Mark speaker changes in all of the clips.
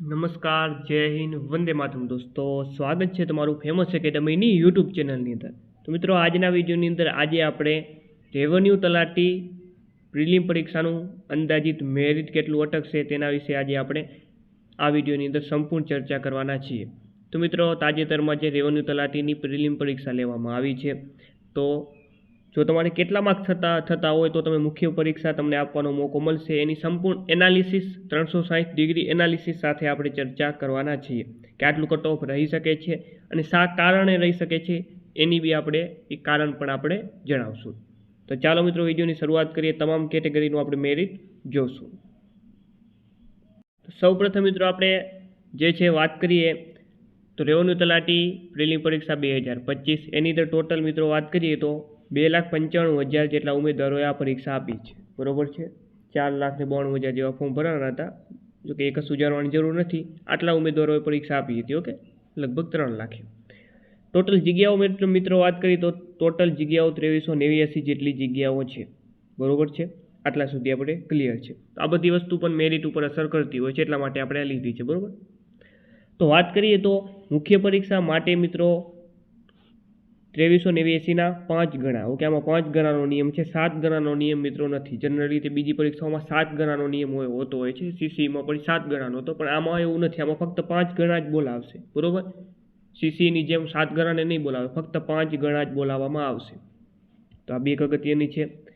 Speaker 1: નમસ્કાર, જય હિન્દ, વંદે માતરમ દોસ્તો. સ્વાગત છે તમારું ફેમસ એકેડમીની યુટ્યુબ ચેનલની અંદર. તો મિત્રો, આજના વિડીયોની અંદર આજે આપણે રેવન્યુ તલાટી પ્રિલિમ પરીક્ષાનું અંદાજિત મેરિટ કેટલું અટકશે તેના વિશે આજે આપણે આ વિડીયોની અંદર સંપૂર્ણ ચર્ચા કરવાના છીએ. તો મિત્રો, તાજેતરમાં જે રેવન્યુ તલાટીની પ્રિલિમ પરીક્ષા લેવામાં આવી છે, તો જો તમારે કેટલા માર્ક થતા થતા હોય તો તમે મુખ્ય પરીક્ષા તમને આપવાનો મોકો મળશે. એની સંપૂર્ણ એનાલિસિસ ત્રણસો સાહીઠ ડિગ્રી એનાલિસિસ સાથે આપણે ચર્ચા કરવાના છીએ કે આટલું કટ ઓફ રહી શકે છે અને શા કારણે રહી શકે છે એની બી આપણે એ કારણ પણ આપણે જણાવશું. તો ચાલો મિત્રો વિડીયોની શરૂઆત કરીએ. તમામ કેટેગરીનું આપણે મેરિટ જોશું. સૌપ્રથમ મિત્રો આપણે જે છે વાત કરીએ તો રેવન્યુ તલાટી પ્રિલિમ પરીક્ષા બે હજાર પચીસ. એની અંદર ટોટલ મિત્રો વાત કરીએ તો બે લાખ પંચાણું હજાર જેટલા ઉમેદવારોએ આ પરીક્ષા આપી છે. બરોબર છે? ચાર લાખ ને બાણું હજાર જેવા ફોર્મ ભરવાના હતા. જો કે એક સુધારવાની જરૂર નથી. આટલા ઉમેદવારોએ પરીક્ષા આપી હતી, ઓકે? લગભગ ત્રણ લાખે. ટોટલ જગ્યાઓ મિત્રો વાત કરીએ તો ટોટલ જગ્યાઓ ત્રેવીસો નેવ્યાસી જેટલી જગ્યાઓ છે. બરોબર છે? આટલા સુધી આપણે ક્લિયર છે. આ બધી વસ્તુ પણ મેરિટ ઉપર અસર કરતી હોય છે, એટલા માટે આપણે આ લીધી છે, બરોબર? તો વાત કરીએ તો મુખ્ય પરીક્ષા માટે મિત્રો ત્રેવીસો નેવ્યાસીના પાંચ ગણા. ઓકે, આમાં પાંચ ગણાનો નિયમ છે, સાત ગણાનો નિયમ મિત્રો નથી. જનરલી રીતે બીજી પરીક્ષાઓમાં સાત ગણાનો નિયમ હોય, હોતો હોય છે. સીસીમાં પણ સાત ગણાનો હતો, પણ આમાં એવું નથી. આમાં ફક્ત પાંચ ગણા જ બોલાવશે. બરોબર? સીસીની જેમ સાત ગણાને નહીં બોલાવે, ફક્ત પાંચ ગણા જ બોલાવવામાં આવશે. તો આ બે એક અગત્યની છે.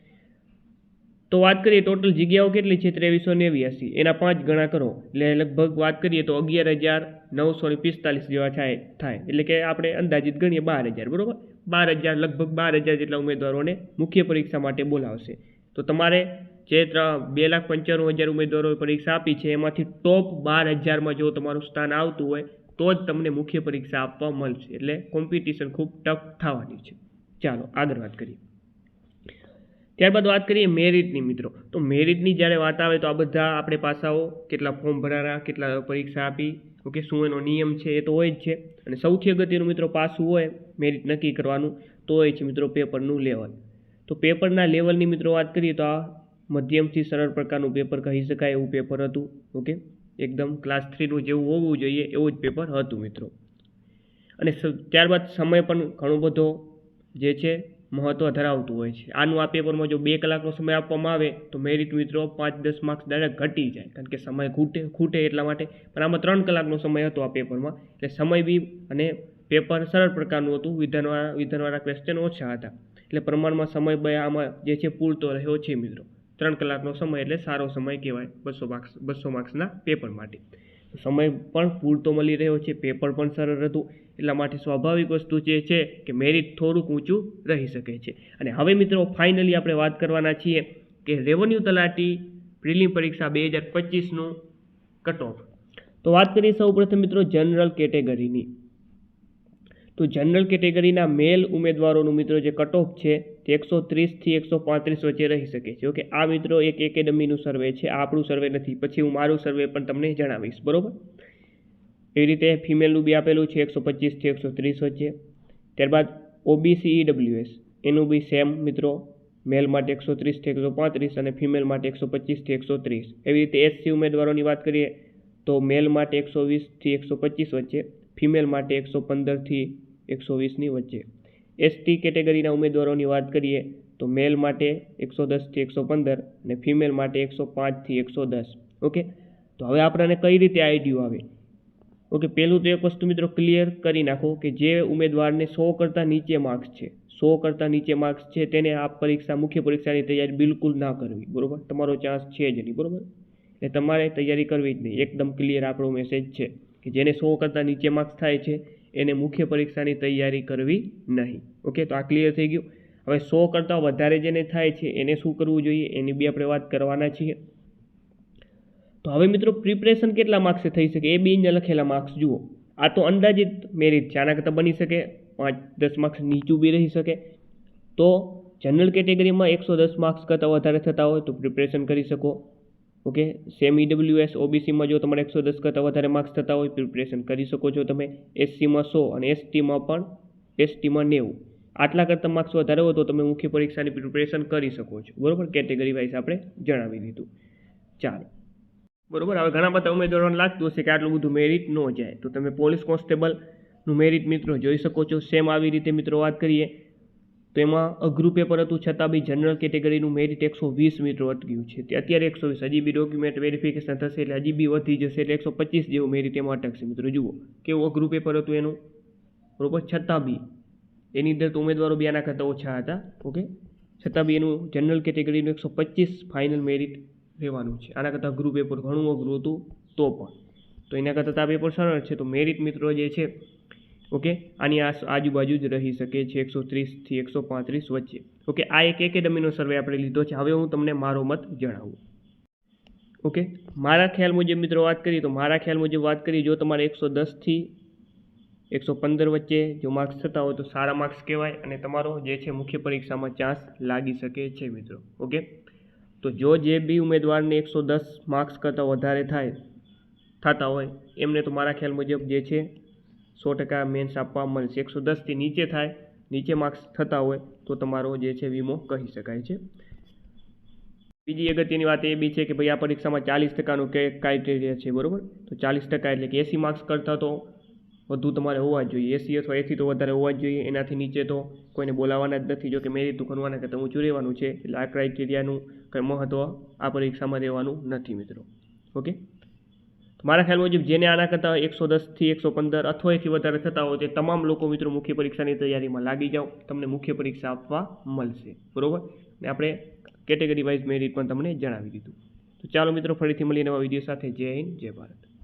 Speaker 1: તો વાત કરીએ ટોટલ જગ્યાઓ કેટલી છે? ત્રેવીસો નેવ્યાસી એના પાંચ ગણા કરો. એટલે લગભગ વાત કરીએ તો અગિયાર હજાર નવસો ને પિસ્તાલીસ જેવા થાય થાય. એટલે કે આપણે અંદાજિત ગણીએ બાર હજાર, બરાબર? બાર હજાર, લગભગ બાર હજાર જેટલા ઉમેદવારોને મુખ્ય પરીક્ષા માટે બોલાવશે. તો તમારે જે બે લાખ પંચાણું હજાર ઉમેદવારોએ પરીક્ષા આપી છે, એમાંથી ટોપ બાર હજારમાં જો તમારું સ્થાન આવતું હોય, તો જ તમને મુખ્ય પરીક્ષા આપવા મળશે. એટલે કોમ્પિટિશન ખૂબ ટફ થવાની છે. ચાલો, આગળ વાત કરીએ. ત્યારબાદ વાત કરીએ મેરિટની મિત્રો. તો મેરિટની જ્યારે વાત આવે તો આ બધા આપણે પાસાઓ, કેટલા ફોર્મ ભરાયા કેટલા પરીક્ષા આપી, ઓકે, શું એનો નિયમ છે એ તો હોય જ છે. અને સૌથી અગત્યનું મિત્રો પાસું હોય, મેરિટ નક્કી કરવાનું તો હોય છે મિત્રો પેપરનું લેવલ. તો પેપરના લેવલની મિત્રો વાત કરીએ તો આ મધ્યમથી સરળ પ્રકારનું પેપર કહી શકાય એવું પેપર હતું, ઓકે? એકદમ ક્લાસ થ્રીનું જેવું હોવું જોઈએ એવું જ પેપર હતું મિત્રો. અને ત્યારબાદ સમય પણ ઘણો બધો જે છે મહત્ત્વ ધરાવતું હોય છે. આનું આ પેપરમાં જો બે કલાકનો સમય આપવામાં આવે, તો મેરિટ મિત્રો પાંચ દસ માર્ક્સ ડાયરેક્ટ ઘટી જાય. કારણ કે સમય ખૂટે ખૂટે એટલા માટે. પણ આમાં ત્રણ કલાકનો સમય હતો આ પેપરમાં એટલે સમય બી અને પેપર સરળ પ્રકારનું હતું. વિધાનવાળા વિધાનવાળા ક્વેશ્ચન ઓછા હતા. એટલે પ્રમાણમાં સમય બે આમાં જે છે પૂરતો રહ્યો છે મિત્રો. ત્રણ કલાકનો સમય એટલે સારો સમય કહેવાય બસો માર્ક્સ બસો માર્ક્સના પેપર માટે. સમય પણ પૂરતો મળી રહ્યો છે પેપર પણ સરળ હતું. એટલા માટે સ્વાભાવિક વસ્તુ જે છે કે મેરિટ થોડુંક ઊંચું રહી શકે છે. અને હવે મિત્રો ફાઇનલી આપણે વાત કરવાના છીએ કે રેવન્યુ તલાટી પ્રિલિમ પરીક્ષા બે હજાર પચીસનું કટ ઓફ તો વાત કરીએ સૌપ્રથમ મિત્રો જનરલ કેટેગરીની તો જનરલ કેટેગરીના મેલ ઉમેદવારોનું મિત્રો જે કટ છે તે એકસો ત્રીસથી એકસો પાંત્રીસ વચ્ચે રહી શકે છે. ઓકે, આ મિત્રો એક એકેડમીનું સર્વે છે. આ આપણું સર્વે નથી. પછી હું મારું સર્વે પણ તમને જણાવીશ. બરાબર? એવી રીતે ફિમેલનું બી આપેલું છે એકસો પચીસથી એકસો ત્રીસ વચ્ચે. ત્યારબાદ ઓબીસી ઈડબ્લ્યુએસ એનું બી સેમ મિત્રો મેલ માટે એકસો ત્રીસથી એકસો પાંત્રીસ અને ફિમેલ માટે એકસો પચીસથી એકસો ત્રીસ. એવી રીતે એસસી ઉમેદવારોની વાત કરીએ તો મેલ માટે એકસો વીસથી એકસો પચીસ વચ્ચે ફિમેલ માટે એકસો પંદરથી એકસો વીસની વચ્ચે. એસટી કેટેગરીના ઉમેદવારોની વાત કરીએ તો મેલ માટે એકસો દસથી એકસો પંદર અને ફિમેલ માટે એકસો પાંચથી એકસો દસ. ઓકે તો હવે આપણને કઈ રીતે આઈડિયો આવે? ઓકે પહેલું તો એક વસ્તુ મિત્રો ક્લિયર કરી નાખો કે જે ઉમેદવારને સો કરતાં નીચે માર્ક્સ છે. સો કરતાં નીચે માર્ક્સ છે તેને આ પરીક્ષા, મુખ્ય પરીક્ષાની તૈયારી બિલકુલ ના કરવી. બરોબર? તમારો ચાન્સ છે જ નહીં. બરાબર? એટલે તમારે તૈયારી કરવી જ નહીં. એકદમ ક્લિયર આપણો મેસેજ છે કે જેને સો કરતાં નીચે માર્ક્સ થાય છે એને મુખ્ય પરીક્ષાની તૈયારી કરવી નહીં. ઓકે, તો આ ક્લિયર થઈ ગયું. હવે સો કરતાં વધારે જેને થાય છે, એને શું કરવું જોઈએ, એની બી આપણે વાત કરવાના છીએ. તો હવે મિત્રો પ્રિપરેશન કેટલા માર્ક્સે થઈ શકે? એ બી લખેલા માર્ક્સ જુઓ. આ તો અંદાજિત મેરિટ છે. આના કરતાં બની શકે પાંચ, દસ માર્ક્સ નીચું બી રહી શકે. તો જનરલ કેટેગરીમાં એકસો દસ માર્ક્સ કરતાં વધારે થતા હોય, તો પ્રિપરેશન કરી શકો. ઓકે? સેમ ઈડબ્લ્યુએસ ઓબીસીમાં જો તમારે એકસો દસ કરતાં વધારે માર્ક્સ થતા હોય પ્રિપરેશન કરી શકો છો તમે. એસસીમાં સો અને એસટીમાં પણ એસટીમાં નેવું. આટલા કરતાં માર્ક્સ વધારે હોય તો તમે મુખ્ય પરીક્ષાની પ્રિપરેશન કરી શકો છો. બરાબર? કેટેગરી વાઇઝ આપણે જણાવી દીધું. ચાલો. બરાબર? હવે ઘણા બધા ઉમેદવારોને લાગતું હશે કે આટલું બધું મેરિટ ન જાય. તો તમે પોલીસ કોન્સ્ટેબલનું મેરિટ મિત્રો જોઈ શકો છો. સેમ આવી રીતે મિત્રો વાત કરીએ. તો એમાં અઘરું પેપર હતું, છતાં બી જનરલ કેટેગરીનું મેરિટ એકસો વીસ મિત્રો અટક્યું છે. તે અત્યારે એકસો વીસ. હજી બી ડોક્યુમેન્ટ વેરિફિકેશન થશે એટલે હજી બી વધી જશે એટલે એકસો પચીસ જેવું મેરિટ એમાં અટકશે. મિત્રો, જુઓ, કેવું અઘરું પેપર હતું એનું? બરોબર? છતાં બી, એની અંદર તો ઉમેદવારો બી આના કરતાં ઓછા હતા, ઓકે? છતાં બી એનું જનરલ કેટેગરીનું એકસો પચીસ ફાઇનલ મેરિટ રહેવાનું છે. આના કરતાં અઘરું પેપર ઘણું અઘરું હતું, તો પણ. તો એના કરતાં તો આ પેપર સરળ છે. તો મેરિટ મિત્રો જે છે ઓકે? આની આસ આજુબાજુ જ રહી શકે છે એકસો ત્રીસથી એકસો પાંત્રીસ વચ્ચે. ઓકે? આ એક એકેડમીનો સર્વે આપણે લીધો છે. હવે હું તમને મારો મત જણાવું. ઓકે? મારા ખ્યાલ મુજબ મિત્રો વાત કરીએ તો મારા ખ્યાલ મુજબ વાત કરીએ, જો તમારે એકસો દસથી એકસો પંદર વચ્ચે જો માર્ક્સ થતા હોય તો સારા માર્ક્સ કહેવાય અને તમારો જે છે મુખ્ય પરીક્ષામાં ચાન્સ લાગી શકે છે મિત્રો. ઓકે? તો જો જે બી ઉમેદવારને એકસો દસ માર્ક્સ કરતાં વધારે થાય, થતા હોય, એમને તો મારા ખ્યાલ મુજબ જે છે સો ટકા મેન્સ આપવા મળશે. એકસો દસથી નીચે થાય, નીચે માર્ક્સ થતા હોય, તો તમારો જે છે વીમો કહી શકાય છે. બીજી અગત્યની વાત એ બી છે કે ભાઈ, આ પરીક્ષામાં ચાલીસ ટકાનું કે ક્રાઇટેરિયા છે, બરાબર? તો ચાલીસ ટકા એટલે કે એસી માર્ક્સ કરતાં તો વધુ તમારે હોવા જ જોઈએ. એસી અથવા એસી તો વધારે હોવા જ જોઈએ, એનાથી નીચે તો કોઈને બોલાવવાના જ નથી. જો કે મેરિટ કરવાના કે ઊંચું રહેવાનું છે, એટલે આ ક્રાઇટેરિયાનું કંઈ મહત્ત્વ આ પરીક્ષામાં રહેવાનું નથી, મિત્રો. ઓકે? મારા ખ્યાલ મુજબ જેને આના કરતાં એકસો દસથી એકસો પંદર અથવા એથી વધારે થતા હોય તે તમામ લોકો મિત્રો મુખ્ય પરીક્ષાની તૈયારીમાં લાગી જાઓ. તમને મુખ્ય પરીક્ષા આપવા મળશે. બરાબર? ને આપણે કેટેગરી વાઇઝ મેરિટ પણ તમને જણાવી દીધું. તો ચાલો મિત્રો, ફરીથી મળીએ નવા વીડિયો સાથે. જય હિન્દ, જય ભારત.